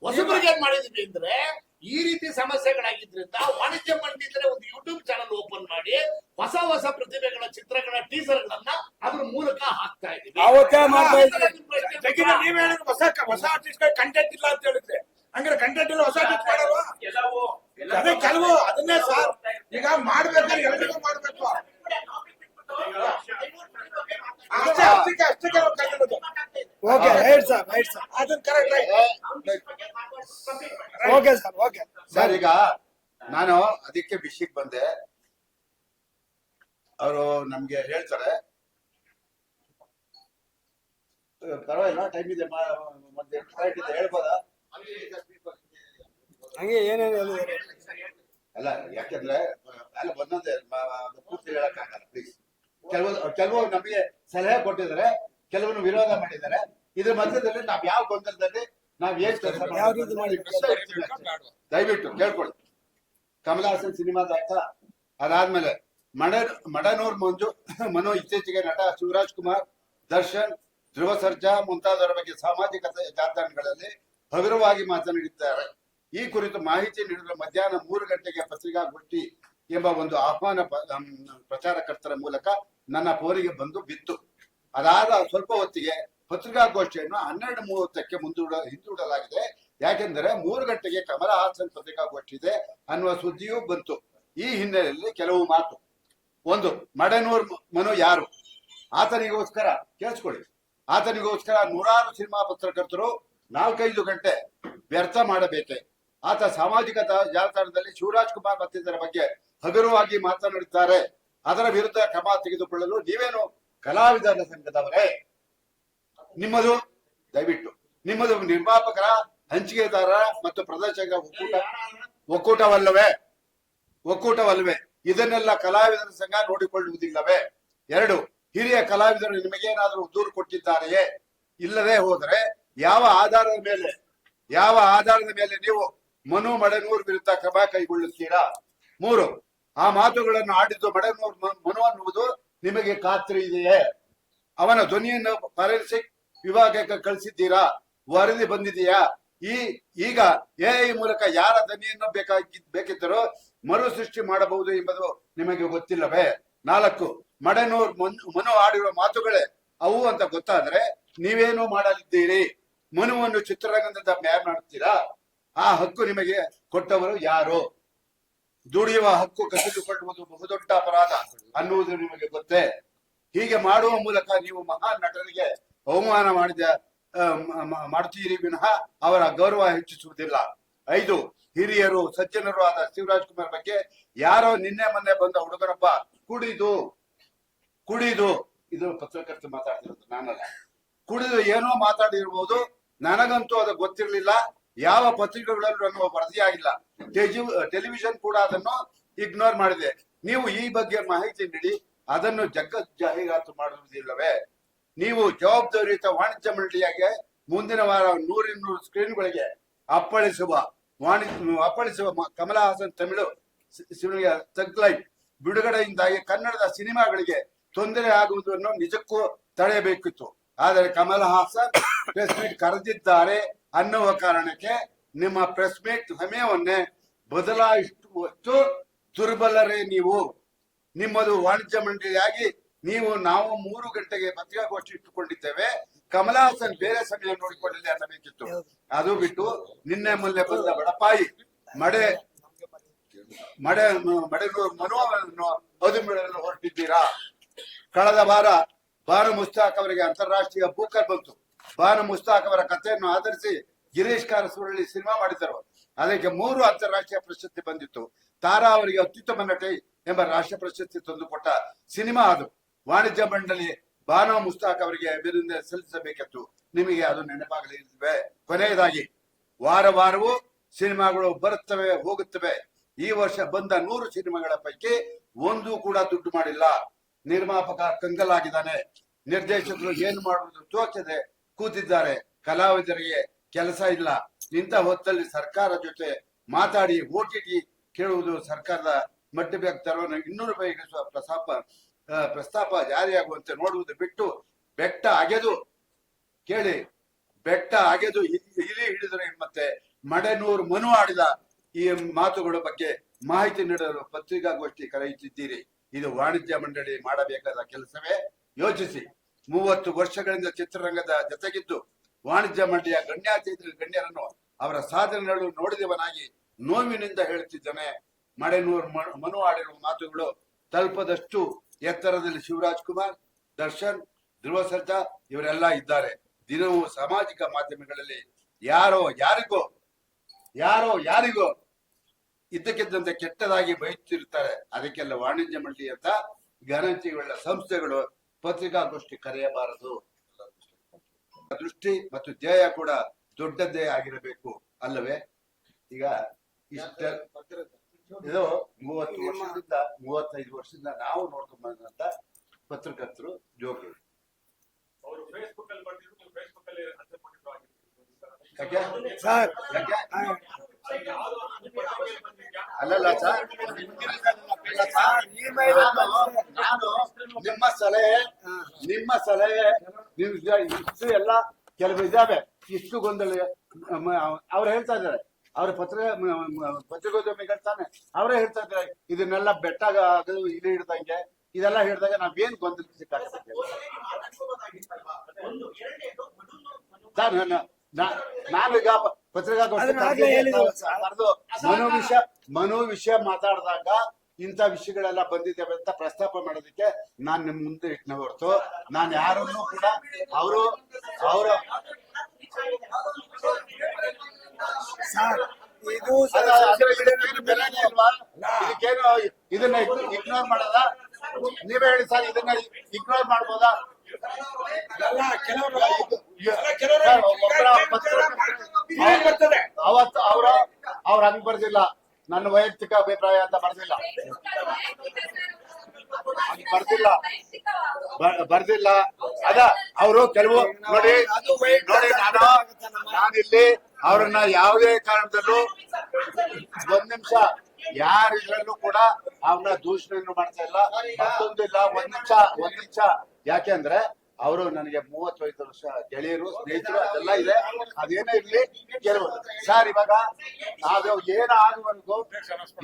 ಹೊಸಬ್ರಿಗೆ ಏನ್ ಮಾಡಿದೀವಿ ಅಂದ್ರೆ ಈ ರೀತಿ ಸಮಸ್ಯೆಗಳಾಗಿದ್ರಿಂದ ವಾಣಿಜ್ಯ ಮಂಡಿದ್ರೆ ಒಂದು ಯೂಟ್ಯೂಬ್ ಚಾನಲ್ ಓಪನ್ ಮಾಡಿ ಹೊಸ ಹೊಸ ಪ್ರತಿಭೆಗಳ ಚಿತ್ರಗಳ ಟೀಸರ್ ಗಳನ್ನ ಅದ್ರ ಮೂಲಕ ಹಾಕ್ತಾ ಇದ್ವಿ. ನೀವ್ ಹೇಳಿದ್ರೆ ಹೊಸ ಹೊಸ ಆರ್ಟಿಸ್ಟ್ ಕಂಟೆಂಟ್ ಇಲ್ಲ ಅಂತ ಹೇಳಿದ್ರೆ. ಹಂಗಾರೆ ಕಂಟೆಂಟ್ ಇಲ್ಲ ಹೊಸ ಆರ್ಟಿಸ್ಟ್ ಮಾಡಲ್ವಾ? ಎಲ್ಲವೂ ಅದೇ ಕೆಲವು ಅದನ್ನೇ ಸರ್. ಈಗ ಮಾಡ್ಬೇಕಾದ್ರೆ ಎಲ್ರಿಗೂ ಮಾಡ್ಬೇಕು. ಅಷ್ಟೇ ಅಷ್ಟಕ್ಕೆ ಕೆಲವು okay right sir right sir ಅದನ್ನ correct okay sir okay sir ಈಗ ನಾನು ಅದಕ್ಕೆ ವಿಷಯಕ್ಕೆ ಬಂದೆ. ಅವರು ನಮ್ಗೆ ಹೇಳ್ತಾರೆ. ಪರವಾಗಿಲ್ಲ ಟೈಮ್ ಇದೆ ಮತ್ತೆ ಕರೆಕ್ಟ್ ಇದೆ ಹೇಳ್ಬೋದಾ? ಹಂಗೆ ಏನೇನು ಅಲ್ಲ ಯಾಕೆಂದ್ರೆ ಅಲ್ಲ ಒಂದೊಂದೇ ಪೂರ್ತಿ ಹೇಳಕ್ಕಾಗಲ್ಲ ಪ್ಲೀಸ್ ಕೆಲವು ಕೆಲವು ನಮಗೆ ಸಲಹೆ ಕೊಟ್ಟಿದ್ದಾರೆ. ಕೆಲವರು ವಿರೋಧ ಮಾಡಿದ್ದಾರೆ. ಇದ್ರ ಮಧ್ಯದಲ್ಲಿ ನಾವ್ ಯಾವ ಗೊಂದಲದಲ್ಲಿ ನಾವ್ ಏನ್ ಕೆಲಸ ಯಾವ ದಯವಿಟ್ಟು ಕೇಳ್ಕೊಳ್ಳಿ. ಕಮಲ್ ಹಾಸನ್ ಸಿನಿಮಾದ ಆಯ್ತಾ ಅದಾದ್ಮೇಲೆ ಮಡ ಮಡನೂರ್ ಮಂಜು ಮನು ಇತ್ತೀಚೆಗೆ ನಟ ಶಿವರಾಜ್ ಕುಮಾರ್ ದರ್ಶನ್ ಧ್ರುವ ಸರ್ಜಾ ಮುಂತಾದವರ ಬಗ್ಗೆ ಸಾಮಾಜಿಕ ಜಾಲತಾಣಗಳಲ್ಲಿ ಹಗುರವಾಗಿ ಮಾತನಾಡಿದ್ದಾರೆ. ಈ ಕುರಿತು ಮಾಹಿತಿ ನೀಡಿದ್ರು ಮಧ್ಯಾಹ್ನ ಮೂರು ಗಂಟೆಗೆ ಪತ್ರಿಕಾಗೋಷ್ಠಿ ಎಂಬ ಒಂದು ಆಹ್ವಾನ ಪ್ರಚಾರಕರ್ತರ ಮೂಲಕ ನನ್ನ ಪೋರಿಗೆ ಬಂದು ಬಿತ್ತು. ಅದಾದ ಸ್ವಲ್ಪ ಹೊತ್ತಿಗೆ ಪತ್ರಿಕಾಗೋಷ್ಠಿಯನ್ನು ಹನ್ನೆರಡು ಮೂವತ್ತಕ್ಕೆ ಮುಂದೂಡ, ಹಿಂದೂಡಲಾಗಿದೆ. ಯಾಕೆಂದರೆ ಮೂರು ಗಂಟೆಗೆ ಕಮಲ ಹಾಸನ್ ಪತ್ರಿಕಾಗೋಷ್ಠಿ ಇದೆ ಅನ್ನುವ ಸುದ್ದಿಯೂ ಬಂತು. ಈ ಹಿನ್ನೆಲೆಯಲ್ಲಿ ಕೆಲವು ಮಾತು. ಒಂದು, ಮಡನೂರ್ ಮನು ಯಾರು? ಆತನಿಗೋಸ್ಕರ, ಕೇಳಿಸ್ಕೊಳ್ಳಿ. ಆತನಿಗೋಸ್ಕರ ನೂರಾರು ಸಿನಿಮಾ ಪತ್ರಕರ್ತರು ನಾಲ್ಕೈದು ಗಂಟೆ ವ್ಯರ್ಥ ಮಾಡಬೇಕೆ? ಆತ ಸಾಮಾಜಿಕ ಜಾಲತಾಣದಲ್ಲಿ ಶಿವರಾಜ್ ಕುಮಾರ್ ಮತ್ತಿತರ ಬಗ್ಗೆ ಹಗುರವಾಗಿ ಮಾತನಾಡುತ್ತಾರೆ. ಅದರ ವಿರುದ್ಧ ಕ್ರಮ ತೆಗೆದುಕೊಳ್ಳಲು ನೀವೇನು ಕಲಾವಿದರ ಸಂಘದವರೇ, ನಿಮ್ಮದು ದಯವಿಟ್ಟು, ನಿಮ್ಮದು ನಿರ್ಮಾಪಕರ, ಹಂಚಿಕೆದಾರರ ಮತ್ತು ಪ್ರದರ್ಶಕ ಒಕ್ಕೂಟ, ಒಕ್ಕೂಟವಲ್ಲವೇ ಒಕ್ಕೂಟವಲ್ಲವೇ, ಇದನ್ನೆಲ್ಲ ಕಲಾವಿದರ ಸಂಘ ನೋಡಿಕೊಳ್ಳುವುದಿಲ್ಲವೇ? ಎರಡು, ಹಿರಿಯ ಕಲಾವಿದರು ನಿಮಗೇನಾದರೂ ದೂರು ಕೊಟ್ಟಿದ್ದಾರೆಯೇ? ಇಲ್ಲದೆ ಹೋದರೆ ಯಾವ ಆಧಾರದ ಮೇಲೆ, ಯಾವ ಆಧಾರದ ಮೇಲೆ ನೀವು ಮನು ಮಡನೂರ್ ವಿರುದ್ಧ ಕ್ರಮ ಕೈಗೊಳ್ಳುತ್ತೀರಾ? ಮೂರು, ಆ ಮಾತುಗಳನ್ನು ಆಡಿದ್ದು ಮಡನೂರ್ ಮನು ಅನ್ನುವುದು ನಿಮಗೆ ಖಾತ್ರಿ ಇದೆಯೇ? ಅವನ ಧ್ವನಿಯನ್ನು ಫಾರೆನ್ಸಿಕ್ ವಿಭಾಗಕ್ಕೆ ಕಳಿಸಿದ್ದೀರಾ? ವರದಿ ಬಂದಿದೆಯಾ? ಈ, ಈಗ ಎಐ ಮೂಲಕ ಯಾರ ಧ್ವನಿಯನ್ನು ಬೇಕಾಗಿ ಬೇಕಿದ್ದರೂ ಮರು ಸೃಷ್ಟಿ ಮಾಡಬಹುದು ಎಂಬುದು ನಿಮಗೆ ಗೊತ್ತಿಲ್ಲವೇ? ನಾಲ್ಕು, ಮಡನೂರ್ ಮನ್- ಮನು ಆಡಿರುವ ಮಾತುಗಳೇ ಅವು ಅಂತ ಗೊತ್ತಾದ್ರೆ ನೀವೇನು ಮಾಡಲಿದ್ದೀರಿ? ಮನುವನ್ನು ಚಿತ್ರರಂಗದಿಂದ ಮ್ಯಾರ್ ಮಾಡುತ್ತೀರಾ ಆ ಹಕ್ಕು ನಿಮಗೆ ಕೊಟ್ಟವರು ಯಾರು? ದುಡಿಯುವ ಹಕ್ಕು ಕಸಿದುಕೊಳ್ಳುವುದು ಬಹುದೊಡ್ಡ ಅಪರಾಧ ಅನ್ನುವುದು ನಿಮಗೆ ಗೊತ್ತೇ? ಹೀಗೆ ಮಾಡುವ ಮೂಲಕ ನೀವು ಮಹಾನ್ ನಟನಿಗೆ ಅವಮಾನ ಮಾಡಿದ ಮಾಡ್ತೀರಿ ವಿನಃ ಅವರ ಗೌರವ ಹೆಚ್ಚಿಸುವುದಿಲ್ಲ. ಐದು, ಹಿರಿಯರು, ಸಜ್ಜನರು ಆದ ಶಿವರಾಜ್ ಕುಮಾರ್ ಬಗ್ಗೆ ಯಾರೋ ನಿನ್ನೆ ಮೊನ್ನೆ ಬಂದ ಹುಡುಗರಪ್ಪ ಕುಡಿದು ಕುಡಿದು, ಇದು ಪತ್ರಕರ್ತ ಮಾತಾಡ್ತಿರೋದು ನಾನಲ್ಲ. ಕುಡಿದು ಏನೋ ಮಾತಾಡಿರ್ಬೋದು, ನನಗಂತೂ ಅದು ಗೊತ್ತಿರಲಿಲ್ಲ. ಯಾವ ಪತ್ರಿಕೆಗಳಲ್ಲೂ ಅನ್ನುವ ವರದಿಯಾಗಿಲ್ಲ. ಟೆಜಿ- ಟೆಲಿವಿಷನ್ ಕೂಡ ಅದನ್ನು ಇಗ್ನೋರ್ ಮಾಡಿದೆ. ನೀವು ಈ ಬಗ್ಗೆ ಮಾಹಿತಿ ನೀಡಿ, ಅದನ್ನು ಜಗತ್ ಜಾಹೀರಾತು ಮಾಡುವುದಿಲ್ಲವೇ? ನೀವು ಜವಾಬ್ದಾರಿಯುತ ವಾಣಿಜ್ಯ ಮಂಡಳಿಯಾಗಿ ಮುಂದಿನ ವಾರ ನೂರಿನ್ನೂರು ಸ್ಕ್ರೀನ್ಗಳಿಗೆ ಅಪ್ಪಳಿಸುವ ವಾಣಿಜ್ಯ ಅಪ್ಪಳಿಸುವ ಕಮಲ ಹಾಸನ್ ತಮಿಳು ತಗ್ಲೈಟ್ ಬಿಡುಗಡೆಯಿಂದಾಗಿ ಕನ್ನಡದ ಸಿನಿಮಾಗಳಿಗೆ ತೊಂದರೆ ಆಗುವುದನ್ನು ನಿಜಕ್ಕೂ ತಡೆಯಬೇಕಿತ್ತು. ಆದರೆ ಕಮಲ್ ಹಾಸನ್ ಪ್ರೆಸ್ ಮೀಟ್ ಕರೆದಿದ್ದಾರೆ. ಅನ್ನುವ ಕಾರಣಕ್ಕೆ ನಿಮ್ಮ ಪ್ರೆಸ್ ಮೀಟ್ ಸಮಯವನ್ನೇ ಬದಲಾಯಿಸುವಷ್ಟು ದುರ್ಬಲರೇ ನೀವು. ನಿಮ್ಮದು ವಾಣಿಜ್ಯ ಮಂಡಳಿಯಾಗಿ ನೀವು ನಾವು ಮೂರು ಗಂಟೆಗೆ ಪತ್ರಿಕಾಗೋಷ್ಠಿ ಇಟ್ಟುಕೊಂಡಿದ್ದೇವೆ. ಕಮಲಹಾಸನ್ ಬೇರೆ ಸಮಯ ನೋಡಿಕೊಳ್ಳಲಿ ಅನ್ನಬೇಕಿತ್ತು ಅದು ಬಿಟ್ಟು ನಿನ್ನೆ ಮೊನ್ನೆ ಬಂದ ಬಡಪಾಯಿ, ಮಡೆ ಮಡೆ ಮಡೆನೂರು ಮನೋವನ್ನು ಅದುಮಿಡಲು ಹೊರಟಿದ್ದೀರಾ? ಕಳೆದ ವಾರ ಬಾನು ಮುಸ್ತಾಕ್ ಅವರಿಗೆ ಅಂತಾರಾಷ್ಟ್ರೀಯ ಬೂಕರ್ ಬಂತು. ಬಾನು ಮುಸ್ತಾಕ್ ಅವರ ಕಥೆಯನ್ನು ಆಧರಿಸಿ ಗಿರೀಶ್ ಕಾರಸೂರಲ್ಲಿ ಸಿನಿಮಾ ಮಾಡಿದ್ದರು. ಅದಕ್ಕೆ ಮೂರು ಅಂತಾರಾಷ್ಟ್ರೀಯ ಪ್ರಶಸ್ತಿ ಬಂದಿತ್ತು. ತಾರಾ ಅವರಿಗೆ ಅತ್ಯುತ್ತಮ ನಟಿ ಎಂಬ ರಾಷ್ಟ್ರ ಪ್ರಶಸ್ತಿ ತಂದುಕೊಟ್ಟ ಸಿನಿಮಾ ಅದು. ವಾಣಿಜ್ಯ ಮಂಡಳಿ ಬಾನು ಮುಸ್ತಾಕ್ ಅವರಿಗೆ ಅಭಿನಂದನೆ ಸಲ್ಲಿಸಬೇಕಿತ್ತು. ನಿಮಗೆ ಅದು ನೆನಪಾಗಲಿವೆ ಕೊನೆಯದಾಗಿ, ವಾರ ವಾರವೂ ಸಿನಿಮಾಗಳು ಬರುತ್ತವೆ, ಹೋಗುತ್ತವೆ. ಈ ವರ್ಷ ಬಂದ ನೂರು ಸಿನಿಮಾಗಳ ಪೈಕಿ ಒಂದು ಕೂಡ ದುಡ್ಡು ಮಾಡಿಲ್ಲ. ನಿರ್ಮಾಪಕ ಕಂಗಲಾಗಿದ್ದಾನೆ ನಿರ್ದೇಶಕರು ಏನು ಮಾಡುವುದು ತೋಚದೆ ಕೂತಿದ್ದಾರೆ. ಕಲಾವಿದರಿಗೆ ಕೆಲಸ ಇಲ್ಲ. ಇಂಥ ಹೊತ್ತಲ್ಲಿ ಸರ್ಕಾರ ಜೊತೆ ಮಾತಾಡಿ ಓಟಿಟಿ ಕೇಳುವುದು ಸರ್ಕಾರದ ಮಟ್ಟ ತರುವ ಇನ್ನೂರು ರೂಪಾಯಿಗಿಸುವ ಪ್ರಸ್ತಾಪ ಆ, ಪ್ರಸ್ತಾಪ ಜಾರಿಯಾಗುವಂತೆ ನೋಡುವುದು ಬಿಟ್ಟು ಬೆಟ್ಟ ಅಗೆದು ಕೇಳಿ. ಬೆಟ್ಟ ಅಗೆದು ಇಲಿ ಹಿಡಿದರೆ ಮತ್ತೆ ಮಡೆನೂರು ಮನು ಆಡಿದ ಈ ಮಾತುಗಳ ಬಗ್ಗೆ ಮಾಹಿತಿ ನೀಡಲು ಪತ್ರಿಕಾಗೋಷ್ಠಿ ಕರೆಯುತ್ತಿದ್ದೀರಿ. ಇದು ವಾಣಿಜ್ಯ ಮಂಡಳಿ ಮಾಡಬೇಕಾದ ಕೆಲಸವೇ. ಯೋಚಿಸಿ. ಮೂವತ್ತು ವರ್ಷಗಳಿಂದ ಚಿತ್ರರಂಗದ ಜೊತೆಗಿದ್ದು ವಾಣಿಜ್ಯ ಮಂಡಳಿಯ ಗಣ್ಯಾತಿಥಿ ಗಣ್ಯರನ್ನು ಅವರ ಸಾಧನೆಗಳು ನೋಡಿದವನಾಗಿ ನೋವಿನಿಂದ ಹೇಳುತ್ತಿದ್ದಾನೆ ಮಡೆನೂರ್ ಮನು ಆಡಿರುವ ಮಾತುಗಳು ತಲುಪದಷ್ಟು ಎತ್ತರದಲ್ಲಿ ಶಿವರಾಜ್ ಕುಮಾರ್, ದರ್ಶನ್ ಧ್ರುವ ಸರ್ಜಾ ಇವರೆಲ್ಲ ಇದ್ದಾರೆ. ದಿನವೂ ಸಾಮಾಜಿಕ ಮಾಧ್ಯಮಗಳಲ್ಲಿ ಯಾರೋ ಯಾರಿಗೋ ಯಾರೋ ಯಾರಿಗೋ ಇದ್ದಕ್ಕಿದ್ದಂತೆ ಕೆಟ್ಟದಾಗಿ ಬಯಸುತ್ತಿರುತ್ತಾರೆ ಅದಕ್ಕೆಲ್ಲ ವಾಣಿಜ್ಯ ಮಂಡಳಿ ಅಂತ ಘನತೆಗಳ ಸಂಸ್ಥೆಗಳು ಪತ್ರಿಕಾಗೋಷ್ಠಿ ಕರೆಯಬಾರದು ದೃಷ್ಟಿ ಮತ್ತು ಧ್ಯೇಯ ಕೂಡ ದೊಡ್ಡದ್ದೇ ಆಗಿರಬೇಕು ಅಲ್ಲವೇ? ಈಗ ಇಷ್ಟ ಇದು ಮೂವತ್ತು ವರ್ಷದಿಂದ ಮೂವತ್ತೈದು ವರ್ಷದಿಂದ ನಾವು ನೋಡ್ಕೊಂಡ್ ಬಂದಂತ ಪತ್ರಕರ್ತರು ಜೋಗಿ ಅಲ್ಲಲ್ಲ ಸರ್. ಸರ್, ಈ ಮೇಲೆ ನಾನು ನಾನು ನಿಮ್ಮ ಸಲಹೆ ನಿಮ್ಮ ಸಲಹೆ ನೀವು ಇಷ್ಟು ಎಲ್ಲ ಕೆಲವು ಇದಾವೆ. ಇಷ್ಟು ಗೊಂದಲ ಅವ್ರು ಹೇಳ್ತಾ ಇದ್ದಾರೆ. ಅವ್ರ ಪತ್ರ ಪತ್ರಿಕೋದ್ಯಮಿಗಳು ತಾನೆ ಅವರೇ ಹೇಳ್ತಾ ಇದ್ದಾರೆ ಇದನ್ನೆಲ್ಲ ಬೆಟ್ಟ ಇಲ್ಲಿ ಇದು ಹಿಡ್ದಂಗೆ ಇದೆಲ್ಲ ಹಿಡ್ದಾಗ ನಾವೇನ್ ಗೊಂದಲ ಸರ್ ನನ್ನ- ನಾ- ನಾನೀಗ ಪ- ಪತ್ರಿಕಾಗೋಷ್ಠಿ ಮನೋ ವಿಷಯ ಮನೋ ವಿಷಯ ಮಾತಾಡಿದಾಗ ಇಂಥ ವಿಷಯಗಳೆಲ್ಲ ಬಂದಿದ್ದೇವೆ ಅಂತ ಪ್ರಸ್ತಾಪ ಮಾಡೋದಕ್ಕೆ ನಾನ್ ನಿಮ್ ಮುಂದೆ ಇಟ್ಟನ ಹೊರತು. ನಾನು ಯಾರನ್ನೂ ಕೂಡ ಅವರು ಅವರ ಇದಕ್ಕೇನು ಇದನ್ನ ಇಗ್ನೋರ್ ಮಾಡಲ್ಲ? ನೀವೇ ಹೇಳಿ ಸರ್ ಇದನ್ನ ಇಗ್ನೋರ್ ಮಾಡ್ಬೋದಾ? ಅವತ್ತು ಅವರ ಅವ್ರ ಹಂಗ್ ಬರ್ದಿಲ್ಲ. ನನ್ನ ವೈಯಕ್ತಿಕ ಅಭಿಪ್ರಾಯ ಅಂತ ಬರ್ದಿಲ್ಲ. ಬರ್ದಿಲ್ಲ. ಬರ್ದಿಲ್ಲ. ಅದ, ಅವರು ಕೆಲವು ನೋಡಿ ನೋಡಿ ನಾನು, ನಾನಿಲ್ಲಿ ಅವ್ರನ್ನ ಯಾವುದೇ ಕಾರಣದಲ್ಲೂ ಒಂದ್ ನಿಮಿಷ ಯಾರಿದ್ರಲ್ಲೂ ಕೂಡ ಅವ್ರನ್ನ ದೂಷಣೆಯನ್ನು ಮಾಡ್ತಾ ಇಲ್ಲ. ಮತ್ತೊಂದಿಲ್ಲ, ಒಂದ್ ನಿಮಿಷ ಒಂದ್ ನಿಮಿಷ. ಯಾಕೆಂದ್ರೆ ಅವರು ನನಗೆ ಮೂವತ್ತೈದು ವರ್ಷ ಗೆಳೆಯರು ಸ್ನೇಹಿತರು ಅದೆಲ್ಲ ಇದೆ. ಅದೇನೇ ಇರ್ಲಿ ಕೆಲವು ಸರ್ ಇವಾಗ ನಾವು ಏನು ಆಗುವವರೆಗೂ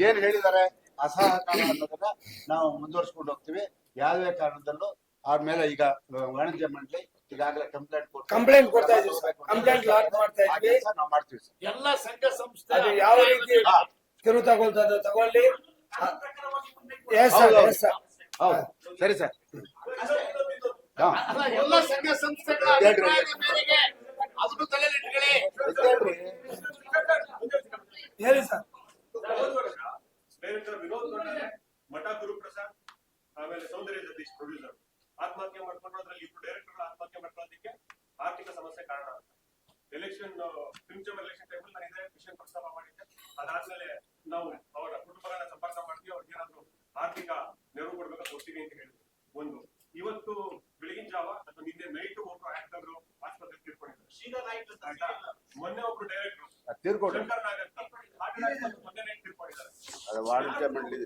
ಏನ್ ಹೇಳಿದ್ದಾರೆ? ಅಸಹಕಾರ ಅನ್ನೋದನ್ನ ನಾವು ಮುಂದುವರ್ಸ್ಕೊಂಡು ಹೋಗ್ತೀವಿ. ಯಾವುದೇ ಕಾರಣದಲ್ಲೂ ಅವ್ರ ಮೇಲೆ ಈಗ ವಾಣಿಜ್ಯ ಮಂಡಳಿ ಈಗಾಗಲೇ ಕಂಪ್ಲೇಂಟ್ ಕೊಟ್ಟು ಕಂಪ್ಲೇಂಟ್ ಕೊಡ್ತಾ ಇದ್ದೀವಿ ಸರ್. ಕಂಪ್ಲೇಂಟ್ ಲಾಕ್ ಮಾಡ್ತಾ ಇದ್ದೀವಿ ಇದ್ವಿ ನಾವು ಮಾಡ್ತೀವಿ ಸರ್. ಎಲ್ಲ ಸಂಘ ಸಂಸ್ಥೆ ಅದು ಯಾವ ರೀತಿ ಕಿರು ತಿರು ತಗೊಳ್ತದ ತಗೊಳ್ಳಿ. ಎಸ್ ಸರ್ ಹೌದು, ಎಸ್ ಸರ್ ಹೌದು. ಸರಿ ಎಲ್ಲ ಸಂಘ ಸಂಸ್ಥೆಗಳ. ಅಭಿಪ್ರಾಯದ ಮೇರೆಗೆ ಅದನ್ನು ತಲೆಯಲ್ಲಿ ಇಟ್ಕೊಳ್ಳಿ ಹೇಳಿ ಸರ್. ಸ್ನೇಹಿತರ ವಿನೋದ್ ಮಠ ಗುರುಪ್ರಸಾದ್ ಆಮೇಲೆ ಸೌಂದರ್ಯ ಜಗದೀಶ್ ಪ್ರೊಡ್ಯೂಸರ್ ಆತ್ಮಹತ್ಯೆ ಮಾಡ್ಕೊಂಡು ಅದ್ರಲ್ಲಿ ಇಬ್ರು ಡೈರೆಕ್ಟರ್ ಆತ್ಮಹತ್ಯೆ ಮಾಡ್ಕೊಳ್ಳೋದಕ್ಕೆ ಆರ್ಥಿಕ ಸಮಸ್ಯೆ ಕಾರಣ ಅಂತ. ಎಲೆಕ್ಷನ್ ಫಿಲ್ಮ್ ಚೇಂಬರ್ ಎಲೆಕ್ಷನ್ ಟೈಮಲ್ಲಿ ನಾನು ಇದೇ ವಿಷಯ ಪ್ರಸ್ತಾಪ ಮಾಡಿದ್ದೆ. ಅದಾದ್ಮೇಲೆ ನಾವು ಅವರ ಕುಟುಂಬಗಳನ್ನ ಸಂಪರ್ಕ ಮಾಡ್ತೀವಿ ಅವ್ರಿಗೆ ಏನಾದ್ರು ಆರ್ಥಿಕ ನೆರವು ಕೊಡ್ಬೇಕು ಕೊಡ್ತೀವಿ ಅಂತ ಹೇಳಿದ್ರು. ಒಂದು. ಇವತ್ತು ಬೆಳಗಿನ ಜಾವ ಅಥವಾ ನಿನ್ನೆ ನೈಟ್ ಒಬ್ರು ಆಕ್ಟರ್ ಆಸ್ಪತ್ರೆ ತೀರ್ಕೊಂಡಿದ್ದಾರೆ. ಆಯ್ತಾ? ಮೊನ್ನೆ ಒಬ್ರು ಡೈರೆಕ್ಟರ್ ಶಂಕರ್ ಮೊನ್ನೆ ನೈಟ್ ತೀರ್ಕೊಂಡಿದ್ದಾರೆ. ವಾಣಿಜ್ಯ ಮಂಡಳಿ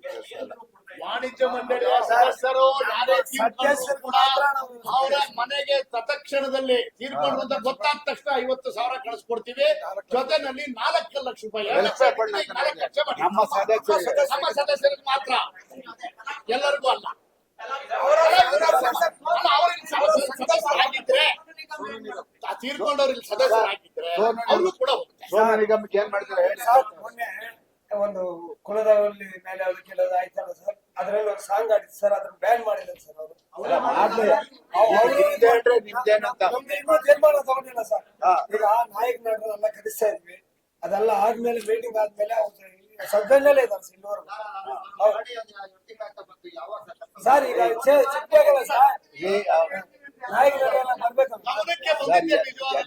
ವಾಣಿಜ್ಯ ಮಂಡಳಿ ಸದಸ್ಯರು ಅವರ ಮನೆಗೆ ತತಕ್ಷಣದಲ್ಲಿ ತೀರ್ಕೊಂಡು ಅಂತ ಗೊತ್ತಾದ ತಕ್ಷಣ ಐವತ್ತು ಸಾವಿರ ಕಳಿಸ್ಕೊಡ್ತೀವಿ. ಜೊತೆನಲ್ಲಿ ನಾಲ್ಕು ಲಕ್ಷ ರೂಪಾಯಿ. ನಮ್ಮ ಸದಸ್ಯರಿಗೆ ಮಾತ್ರ. ಎಲ್ಲರಿಗೂ ಅಲ್ಲ. ಅಲ್ಲ, ಅವ್ರಿಗೆ ಸದಸ್ಯ- ಸದಸ್ಯರಾಗಿದ್ರೆ ಆ ತೀರ್ಕೊಂಡವ್ರಿಗೆ ಸದಸ್ಯರಾಗಿದ್ರೆ ಅವ್ರಿಗೂ ಕೂಡ ಹೋಗುತ್ತೆ ಸೋಮ ನಿಗಮಕ್ಕೆ ಏನ್ ಮಾಡಿದ್ರೆ ಹೇಳಿ ಮೊನ್ನೆ ಒಂದು ಕುಲದಲ್ಲಿ ಮೇಲೆ ಅವ್ರು ಕೆಲವು ಆಯ್ತಲ್ಲ ಸರ್ ಅದ್ರಲ್ಲಿ ಒಂದು ಸಾಂಗ್ ಆಡಿದ್ದು ಸರ್ ಅದನ್ನ ಬ್ಯಾನ್ ಮಾಡಿದ್ದಾರೆ ಸರ್ ಅವರು ತೀರ್ಮಾನ ತಗೊಂಡಿಲ್ಲ ಸರ್. ಈಗ ನಾಯಕ ನಟರೆಲ್ಲ ಕರೆಸ್ತಾ ಇದ್ವಿ ಅದೆಲ್ಲ ಆದ್ಮೇಲೆ ಮೀಟಿಂಗ್ ಆದ್ಮೇಲೆ ಅವ್ರು ಸಬ್ಜೆಕ್ಟ್ನಲ್ಲೇ ಇದ್ದಾರೆ ಸರ್ ಇನ್ನೂರು ಸರ್? ಈಗ ಚೆ- ಚಿಕ್ಕದಾಗಲ್ಲ ಸರ್.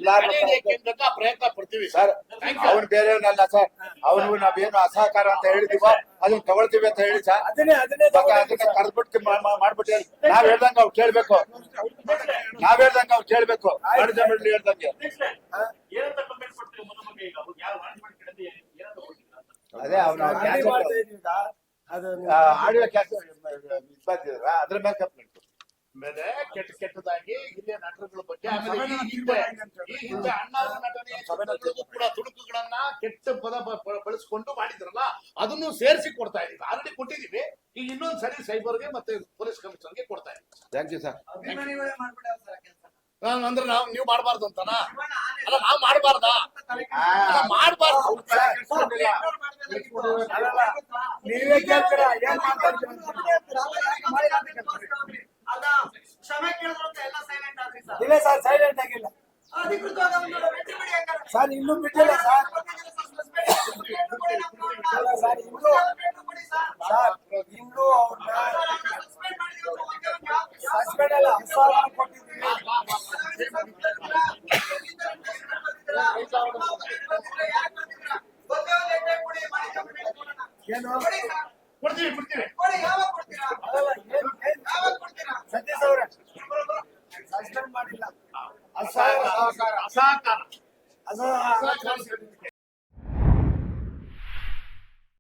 ಬರ್ಬೇಕಂತ ಪ್ರಯತ್ನ ಪಡ್ತೀವಿ. ಸರ್. ಅವನು ಬೇರೆಯವನಲ್ಲ ಸರ್. ಅವನು ನಾವೇನು ಅಸಹಕಾರ ಅಂತ ಹೇಳಿದೀವ ಅದನ್ನ ತಗೊಳ್ತೀವಿ ಅಂತ ಹೇಳಿ ಸರ್. ಅದನ್ನೇ ಅದನ್ನೇ ಅದನ್ನ. ಕರೆದ್ಬಿಟ್ಟು ಮಾಡ್ಬಿಟ್ಟು ಹೇಳಿ. ನಾವ್ ಹೇಳ್ದಂಗ ಅವ್ ಕೇಳ್ಬೇಕು. ನಾವ್ ಹೇಳ್ದಂಗ ಅವ್ರು ಕೇಳ್ಬೇಕು. ಹೇಳ್ದಂಗೆ. ಅದೇ ಅವ್ನ ರೆಡಿ ಮಾಡ್ತಾ ಇದೀವಿ ಈಗ ಅದು ಆಡಿಯೋ ಕ್ಯಾಸ್ ಬಂದಿದ್ರ? ಅದ್ರ ಮೇಲೆ ಕಂಪ್ಲೇಂಟ್ ಆಮೇಲೆ ಕೆಟ್ಟ ಕೆಟ್ಟದಾಗಿ ಹಿರಿಯ ನಟರುಗಳ ಬಗ್ಗೆ ಆಮೇಲೆ ಈ ಹಿಂದೆ ಈ ಹಿಂದೆ ಅಣ್ಣಾವ್ರ ನಟನೆ ಚಿತ್ರಗಳಿಗೂ ಕೂಡ ತುಣುಕುಗಳನ್ನ ಕೆಟ್ಟ ಪದ ಬ- ಬ- ಬಳಸ್ಕೊಂಡು ಮಾಡಿದ್ರಲ್ಲ ಅದನ್ನು ಸೇರಿಸಿ ಕೊಡ್ತಾ ಇದೀವಿ ಆಲ್ರೆಡಿ ಕೊಟ್ಟಿದೀವಿ ಈಗ ಇನ್ನೊಂದ್ ಸರಿ ಸೈಬರ್ಗೆ ಮತ್ತೆ ಪೊಲೀಸ್ ಕಮಿಷನರ್ಗೆ ಕೊಡ್ತಾ ಇದೀವಿ ಥ್ಯಾಂಕ್ ಯು ಸರ್ ಅಭಿಮಾನಿಗಳೇ ಮಾಡ್ಬಿಟ್ಟಾರ ಸರ್ ಕೆಲಸ. ನಾನ್ ಅಂದ್ರೆ ನಾವು ನೀವು ಮಾಡಬಾರ್ದು ಅಂತನಾ? ಅಲ್ಲ ನಾವ್ ಮಾಡಬಾರ್ದಾ? ಅಲ್ಲ ಮಾಡಬಾರ್ದು. ನೀವೇ ಕೇಳ್ತೀರ ಏನ್ ಇಲ್ಲ ಸರ್ ಸೈಲೆಂಟ್ ಆಗಿಲ್ಲ. ಸರ್ ಇನ್ನೂ ಬಿಟ್ಟಿಲ್ಲ ಸರ್ ಸರ್ ಇನ್ನೂ ಸರ್. ಇನ್ನೂ ಅವ್ರನ್ನ ಸಸ್ಪೆಂಡ್ ಅಲ್ಲ ಅಸಾಧಾರಣ ಕೊಟ್ಟಿದ್ದೀವಿ ಏನು ಕೊಡ್ತೀವಿ ಕೊಡ್ತೀವಿ ಸತೀಶ್ ಅವರೇ ಮಾಡಿಲ್ಲ ಅಸಹಕಾರ ಅಸಹಕಾರ ಅಸಹಕಾರ